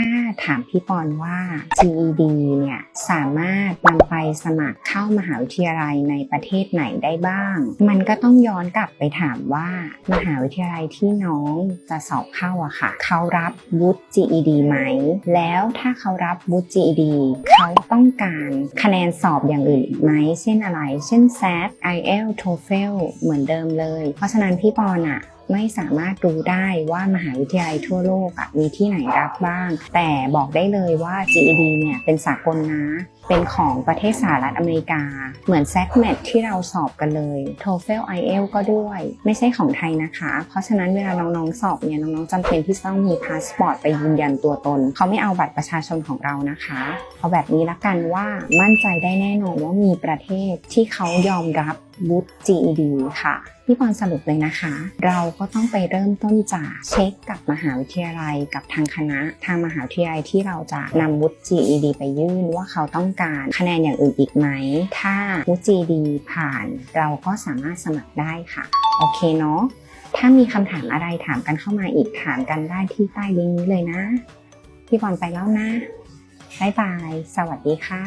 ถ้าถามพี่ปอนว่า GED เนี่ยสามารถนำไปสมัครเข้ามหาวิทยาลัยในประเทศไหนได้บ้าง มันก็ต้องย้อนกลับไปถามว่า มหาวิทยาลัยที่น้องจะสอบเข้าอะค่ะ เขารับวุฒิ GED ไหม แล้วถ้าเขารับวุฒิ GED เขาต้องการคะแนนสอบอย่างอื่นไหม เช่นอะไร เช่น SAT IELTS TOEFL เหมือนเดิมเลย เพราะฉะนั้นพี่ปอนอะ ไม่สามารถรู้ได้ว่ามหาวิทยาลัยทั่วโลกอะมีที่ไหนรับบ้าง แต่บอกได้เลยว่า GED เนี่ยเป็นสากลนะ เป็นของประเทศสหรัฐอเมริกา เหมือน SACMAT ที่เราสอบกันเลย TOEFL IELTS ก็ด้วย ไม่ใช่ของไทยนะคะ เพราะฉะนั้นเวลาน้องๆสอบเนี่ยน้องๆจำเป็นที่จะต้องมีพาสปอร์ตไปยืนยันตัวตน เขาไม่เอาบัตรประชาชนของเรานะคะเอาแบบนี้ละกันว่ามั่นใจได้แน่นอนว่ามีประเทศที่เขายอมรับ วุฒิ GED ค่ะ พี่ปอนสรุปเลยนะคะ เราก็ต้องไปเริ่มต้นจากเช็คกับมหาวิทยาลัยกับทางคณะ ทางมหาวิทยาลัยที่เราจะนำวุฒิ GED ไปยื่นว่าเขาต้องการคะแนนอย่างอื่นอีกไหม ถ้าวุฒิ GED ผ่านเราก็สามารถสมัครได้ค่ะ โอเคเนาะ ถ้ามีคำถามอะไรถามกันเข้ามาอีกถามกันได้ที่ใต้ลิงก์นี้เลยนะ พี่ปอนไปแล้วนะบ๊ายบาย สวัสดีค่ะ